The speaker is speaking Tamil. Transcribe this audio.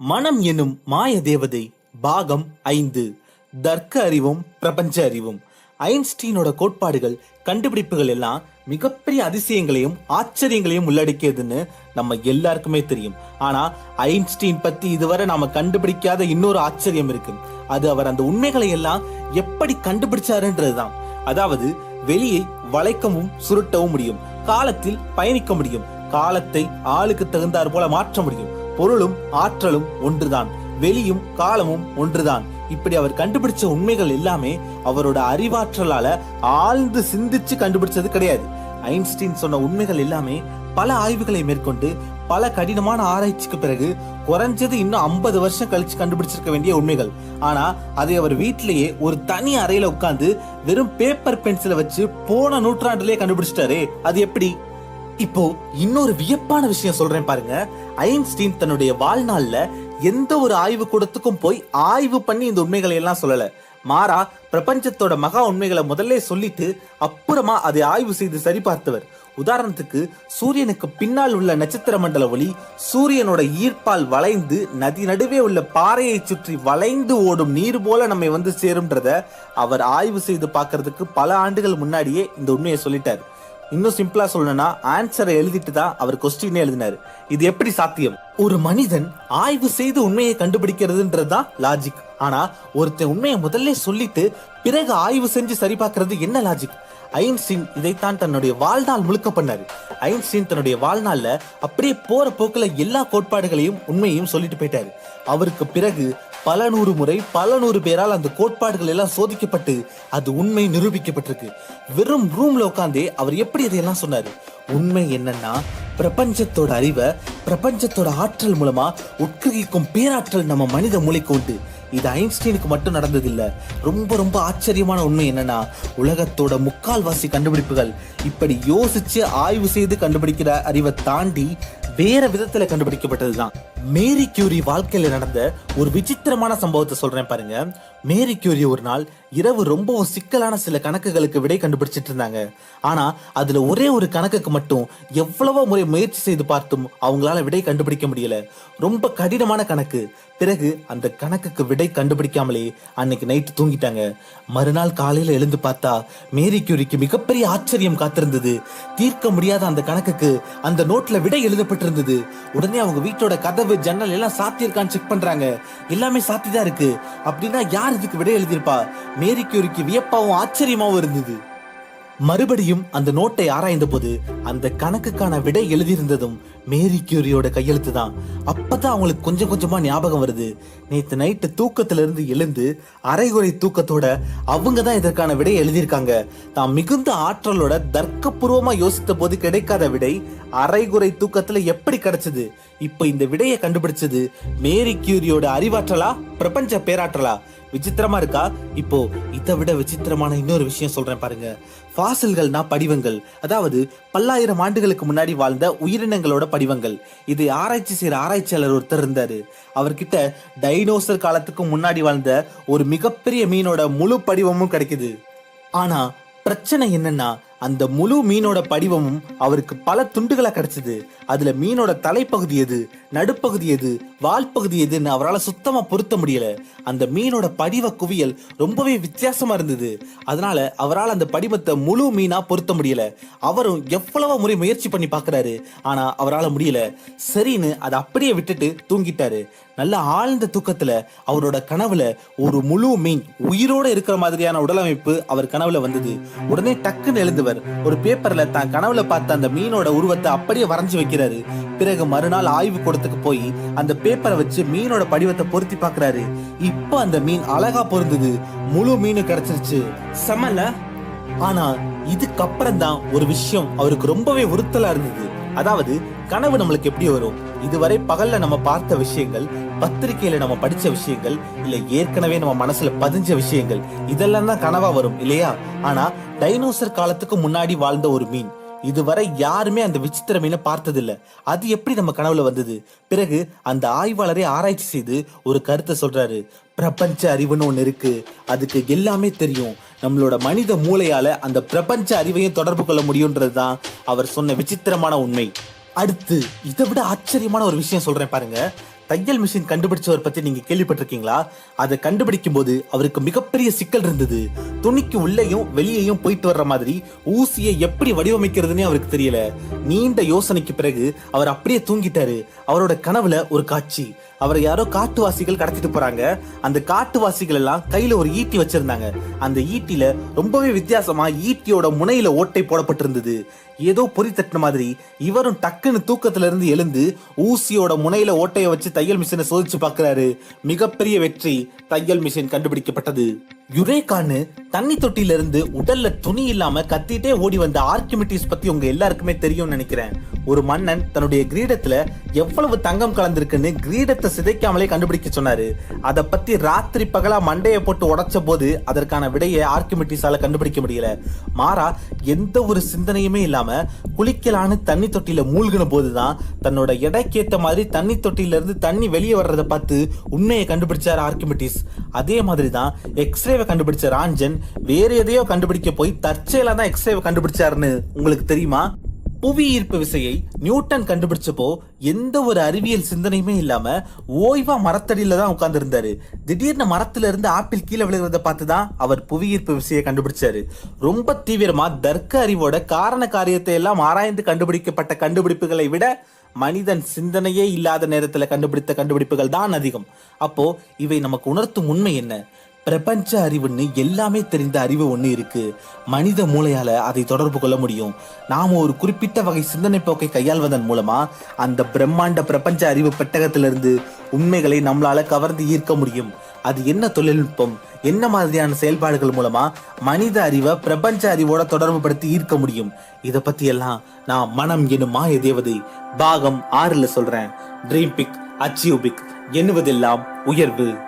மனம் எனும் மாய தேவதை பாகம் ஐந்து. தர்க்க அறிவும் பிரபஞ்ச அறிவும். ஐன்ஸ்டீனோட கோட்பாடுகள் கண்டுபிடிப்புகள் எல்லாம் மிகப்பெரிய அதிசயங்களையும் ஆச்சரியங்களையும் உள்ளடக்கியதுன்னு நம்ம எல்லாருக்குமே தெரியும். ஆனா ஐன்ஸ்டீன் பத்தி இதுவரை நாம கண்டுபிடிக்காத இன்னொரு ஆச்சரியம் இருக்கு. அது அவர் அந்த உண்மைகளை எல்லாம் எப்படி கண்டுபிடிச்சாருன்றதுதான். அதாவது வெளியை வளைக்கவும் சுருட்டவும் முடியும். காலத்தில் பயணிக்க முடியும். காலத்தை ஆளுக்கு தகுந்தாற் போல மாற்ற முடியும். பொருளும் ஆற்றலும் ஒன்றுதான். வெளியும் காலமும் ஒன்றுதான். இப்படி அவர் கண்டுபிடிச்ச உண்மைகள் எல்லாமே அவரோட அறிவாற்றலால ஆழ்ந்து சிந்திச்சு கண்டுபிடிச்சது கிடையாது. ஐன்ஸ்டீன் சொன்ன உண்மைகள் எல்லாமே பல ஆய்வுகளை மேற்கொண்டு பல கடினமான ஆராய்ச்சிக்கு பிறகு குறைஞ்சது இன்னும் ஐம்பது வருஷம் கழிச்சு கண்டுபிடிச்சிருக்க வேண்டிய உண்மைகள். ஆனா அதை அவர் வீட்டிலேயே ஒரு தனி அறையில உட்காந்து வெறும் பேப்பர் பென்சிலை வச்சு போன நூற்றாண்டுலேயே கண்டுபிடிச்சிட்டாரே. அது எப்படி? இப்போ இன்னொரு வியப்பான விஷயம் சொல்றேன் பாருங்க. ஐன்ஸ்டீன் தன்னுடைய வாழ்நாள்ல எந்த ஒரு ஆய்வு கூடத்துக்கும் போய் ஆய்வு பண்ணி இந்த உண்மைகளை எல்லாம் சொல்லல. மாறா பிரபஞ்சத்தோட மகா உண்மைகளை முதல்ல சொல்லிட்டு அப்புறமா அதை ஆய்வு செய்து சரிபார்த்தவர். உதாரணத்துக்கு சூரியனுக்கு பின்னால் உள்ள நட்சத்திர மண்டல ஒளி சூரியனோட ஈர்ப்பால் வளைந்து நதி நடுவே உள்ள பாறையை சுற்றி வளைந்து ஓடும் நீர் போல நம்மை வந்து சேரும்ன்றத அவர் ஆய்வு செய்து பார்க்கறதுக்கு பல ஆண்டுகள் முன்னாடியே இந்த உண்மையை சொல்லிட்டார். இன்னும் சிம்பிளா சொல்லணும்னா ஆன்சரை எழுதிட்டு தான் அவர் கொஸ்டினே எழுதினாரு. இது எப்படி சாத்தியம்? ஒரு மனிதன் ஆய்வு செய்து உண்மையை கண்டுபிடிக்கிறதுன்றது தான் லாஜிக் ஆனா ஒருத்தன் உண்மையை முதல்ல சொல்லிட்டு பிறகு ஆய்வு செஞ்சு சரி பார்க்கறது என்ன லாஜிக் ஐன்ஸ்டீன் இதைத்தான் தன்னுடைய வாழ்நாள் முழுக்க பண்ணாரு. ஐன்ஸ்டீன் தன்னுடைய வாழ்நாள்ல அப்படியே போற போக்குல எல்லா கோட்பாடுகளையும் உண்மையையும் சொல்லிட்டு போயிட்டாரு. அவருக்கு பிறகு பல நூறு முறை பல நூறு பேரால் அந்த கோட்பாடுகள் எல்லாம் சோதிக்கப்பட்டு அது உண்மை நிரூபிக்கப்பட்டிருக்கு. வெறும் ரூம்ல உட்காந்தே அவர் எப்படி இதையெல்லாம் சொன்னாரு? உண்மை என்னன்னா பிரபஞ்சத்தோட அறிவை பிரபஞ்சத்தோட ஆற்றல் மூலமா உட்கிரகிக்கும் பேராற்றல் நம்ம மனித மூளைக்கு உண்டு. இது ஐன்ஸ்டீனுக்கு மட்டும் நடந்ததில்லை. ரொம்ப ரொம்ப ஆச்சரியமான உண்மை என்னன்னா உலகத்தோட முக்கால்வாசி கண்டுபிடிப்புகள் இப்படி யோசிச்சு ஆய்வு செய்து கண்டுபிடிக்கிற அறிவை தாண்டி வேற விதத்துல கண்டுபிடிக்கப்பட்டதுதான். மேரி கியூரி வாழ்க்கையில் நடந்த ஒரு விசித்திரமான சம்பவத்தை சொல்கிறேன் பாருங்க. மேரி கியூரி ஒரு நாள் இரவு ரொம்பவும் சிக்கலான சில கணக்குகளுக்கு விடை கண்டுபிடிச்சிட்டு இருந்தாங்க. ஆனா அதுல ஒரே ஒரு கணக்குக்கு மட்டும் எவ்வளவோ முறை முயற்சி செய்து பார்த்தும் அவங்களால விடை கண்டுபிடிக்க முடியல. ரொம்ப கடினமான கணக்கு. பிறகு அந்த கணக்குக்கு விடை கண்டுபிடிக்காமலே அன்னைக்கு நைட்டு தூங்கிட்டாங்க. மறுநாள் காலையில எழுந்து பார்த்தா மேரி கியூரிக்கு மிகப்பெரிய ஆச்சரியம் காத்திருந்தது. தீர்க்க முடியாத அந்த கணக்குக்கு அந்த நோட்ல விடை எழுதப்பட்டிருந்தது. உடனே அவங்க வீட்டோட கதவு ஜன்னல் எல்லாம் சாத்தியிருக்கான்னு செக் பண்றாங்க. எல்லாமே சாத்திதான் இருக்கு. அப்படின்னா யார் இதுக்கு விடை எழுதியிருப்பா? மேரி கியூரிக்கு வியப்பாவும் ஆச்சரியமாவும் இருந்தது. மறுபடியும் அந்த நோட்டை ஆராய்ந்த போது அந்த கணக்குக்கான விடை எழுதியிருந்ததும் மேரி கியூரியோட கையெழுத்து தான் அப்பதான் அவங்களுக்கு கொஞ்சம் கொஞ்சமா ஞாபகம் வருது. நேத்து நைட்டு தூக்கத்துல இருந்து எழுந்து அரைகுறை தூக்கத்தோட அவங்க தான் இதற்கான விடையை எழுதியிருக்காங்க. தான் மிகுந்த ஆற்றலோட தர்க்கபூர்வமா யோசித்த போது கிடைக்காத விடை அரைகுறை தூக்கத்துல எப்படி கிடைச்சது? இப்ப இந்த விடையை கண்டுபிடிச்சது மேரி கியூரியோட அறிவாற்றலா பிரபஞ்ச பேராற்றலா? விசித்திரமா இருக்கா? இப்போ இதை விட விசித்திரமான இன்னொரு விஷயம் சொல்றேன் பாருங்க. ஃபாசில்கள்னா படிவங்கள். அதாவது பல்லாயிரம் ஆண்டுகளுக்கு முன்னாடி வாழ்ந்த உயிரினங்களோட படிவங்கள். இது ஆராய்ச்சி செய்யற ஆராய்ச்சியாளர் ஒருத்தர் இருந்தாரு. அவர்கிட்ட டைனோசர் காலத்துக்கு முன்னாடி வாழ்ந்த ஒரு மிகப்பெரிய மீனோட முழு படிவமும் கிடைக்குது. ஆனா பிரச்சனை என்னன்னா அந்த முழு மீனோட படிவமும் அவருக்கு பல துண்டுகளாக கிடைச்சது. அதுல மீனோட தலைப்பகுதி எது நடுப்பகுதி எது வால் பகுதி எதுன்னு அவரால் சுத்தமா பொருத்த முடியல. அந்த மீனோட படிவ குவியல் ரொம்பவே வித்தியாசமா இருந்தது. அதனால அவரால் அந்த படிவத்தை முழு மீனா பொருத்த முடியல. அவரும் எவ்வளவோ முறை முயற்சி பண்ணி பார்க்குறாரு ஆனா அவரால் முடியல. சரின்னு அதை அப்படியே விட்டுட்டு தூங்கிட்டாரு. நல்ல ஆழ்ந்த தூக்கத்துல அவரோட கனவுல ஒரு முழு மீன் உயிரோட இருக்கிற மாதிரியான உடலமைப்பு அவர் கனவுல வந்தது. உடனே டக்குன்னு எழுந்து எழுந்தவர் ஒரு பேப்பர்ல தான் கனவுல பார்த்த அந்த மீனோட உருவத்தை அப்படியே வரைஞ்சு வைக்கிறாரு. பிறகு மறுநாள் ஆய்வு கூடத்துக்கு போய் அந்த பேப்பரை வச்சு மீனோட படிவத்தை பொருத்தி பாக்குறாரு இப்ப அந்த மீன் அழகா பொருந்தது. முழு மீன் கிடைச்சிருச்சு. செமல ஆனா இதுக்கப்புறம் தான் ஒரு விஷயம் அவருக்கு ரொம்பவே உறுத்தலா இருந்தது. அதாவது கனவு நம்மளுக்கு எப்படி வரும்? இதுவரை பகல்ல நம்ம பார்த்த விஷயங்கள் பத்திரிகையில நம்ம படிச்ச விஷயங்கள் இல்ல ஏற்கனவே நம்ம மனசுல பதிஞ்ச விஷயங்கள் இதெல்லாம் தான் கனவா வரும் இல்லையா? ஆனா டைனோசர் காலத்துக்கு முன்னாடி வாழ்ந்த ஒரு மீன். இதுவரை யாருமே அந்த விசித்திர மீனை பார்த்ததில்ல. அது எப்படி நம்ம கனவுல வந்தது? பிறகு அந்த ஆய்வாளரே ஆராய்ச்சி செய்து ஒரு கருத்தை சொல்றாரு. பிரபஞ்ச அறிவுன்னு ஒன்று இருக்கு. அதுக்கு எல்லாமே தெரியும். நம்மளோட மனித மூளையால அந்த பிரபஞ்ச அறிவையும் தொடர்பு கொள்ள முடியும்ன்றதுதான் அவர் சொன்ன விசித்திரமான உண்மை. அடுத்து இதை விட ஆச்சரியமான ஒரு விஷயம் சொல்றேன் பாருங்க. தையல் மிஷின் கண்டுபிடிச்சவர் பத்தி நீங்க கேள்விப்பட்டிருக்கீங்களா? அதை கண்டுபிடிக்கும் போது அவருக்கு மிகப்பெரிய சிக்கல் இருந்தது. துணிக்கு உள்ளேயும் வெளியேயும் போயிட்டு வர்ற மாதிரி ஊசியை எப்படி வடிவமைக்கிறதுனே அவருக்கு தெரியல. நீண்ட யோசனைக்கு பிறகு அவர் அப்படியே தூங்கிட்டாரு. அவரோட கனவுல ஒரு காட்சி. அவரை யாரோ காட்டுவாசிகள் கடத்திட்டு போறாங்க. அந்த காட்டுவாசிகள் எல்லாம் கையில ஒரு ஈட்டி வச்சிருந்தாங்க. அந்த ஈட்டில ரொம்பவே வித்தியாசமா ஈட்டியோட முனையில ஓட்டை போடப்பட்டிருந்தது. ஏதோ பொறி தட்டின மாதிரி இவரும் டக்குன்னு தூக்கத்துல இருந்து எழுந்து ஊசியோட முனையில ஓட்டைய வச்சு தையல் மிஷினை சோதிச்சு பாக்குறாரு மிகப்பெரிய வெற்றி தையல் மிஷின் கண்டுபிடிக்கப்பட்டது. யுரேகான்னு தண்ணி தொட்டில இருந்து உடல்ல துணி இல்லாம கத்திட்டே ஓடி வந்த ஆர்கிமிட்டிஸ் பத்தி உங்க எல்லாருக்குமே தெரியும்னு நினைக்கிறேன். ஒரு மன்னன் தன்னுடைய கிரீடத்துல எவ்வளவு தங்கம் கலந்திருக்குன்னு கிரீடத்தை சிதைக்காமலே கண்டுபிடிக்க சொன்னாரு. அதை பத்தி ராத்திரி பகலா மண்டையை போட்டு உடைச்ச போது அதற்கான விடையை ஆர்கிமிட்டிஸால கண்டுபிடிக்க முடியல. மாறா எந்த ஒரு சிந்தனையுமே இல்லாம குளிக்கலான்னு தண்ணி தொட்டியில மூழ்கின போதுதான் தன்னோட எடைக்கேத்த மாதிரி தண்ணி தொட்டில இருந்து தண்ணி வெளியே வர்றத பார்த்து உண்மையை கண்டுபிடிச்சார் ஆர்கிமெட்டிஸ் அதே மாதிரி தான் எக்ஸ்ரேவை கண்டுபிடிச்ச ராஞ்சன் வேற எதையோ கண்டுபிடிக்க போய் தற்செயலா தான் எக்ஸ்ரேவை கண்டுபிடிச்சாருன்னு உங்களுக்கு தெரியுமா? புவி ஈர்ப்பு விசையை நியூட்டன் கண்டுபிடிச்சப்போ எந்த ஒரு அறிவியல் சிந்தனையுமே இல்லாம ஓய்வா மரத்தடியில தான் உட்கார்ந்துருந்தாரு. திடீர்னு மரத்துல இருந்து ஆப்பிள் கீழே விழுகிறத பார்த்து தான் அவர் புவி ஈர்ப்பு விசையை கண்டுபிடிச்சாரு. ரொம்ப தீவிரமா தர்க்க அறிவோட காரண காரியத்தை எல்லாம் ஆராய்ந்து கண்டுபிடிக்கப்பட்ட கண்டுபிடிப்புகளை விட மனிதன் சிந்தனையே இல்லாத நேரத்தில் கண்டுபிடித்த கண்டுபிடிப்புகள் தான் அதிகம். அப்போ இவை நமக்கு உணர்த்தும் உண்மை என்ன? பிரபஞ்ச அறிவுன்னு எல்லாமே தெரிந்த அறிவு ஒன்று இருக்கு. மனித மூளையால அதை தொடர்பு கொள்ள முடியும். நாம ஒரு குறிப்பிட்ட வகை சிந்தனை போக்கை கையாள்வதன் மூலமா அந்த பிரம்மாண்ட பிரபஞ்ச அறிவு பெட்டகத்திலிருந்து உண்மைகளை நம்மளால கவர்ந்து ஈர்க்க முடியும். அது என்ன தொழில்நுட்பம்? என்ன மாதிரியான செயல்பாடுகள் மூலமா மனித அறிவை பிரபஞ்ச அறிவோட தொடர்பு படுத்தி ஈர்க்க முடியும்? இதை பத்தி எல்லாம் நான் மனம் எனும் மாய தேவதை பாகம் ஆறுல சொல்றேன். ட்ரீம் பிக் அச்சீவ் பிக் எண்ணுவதெல்லாம் உயர்வு.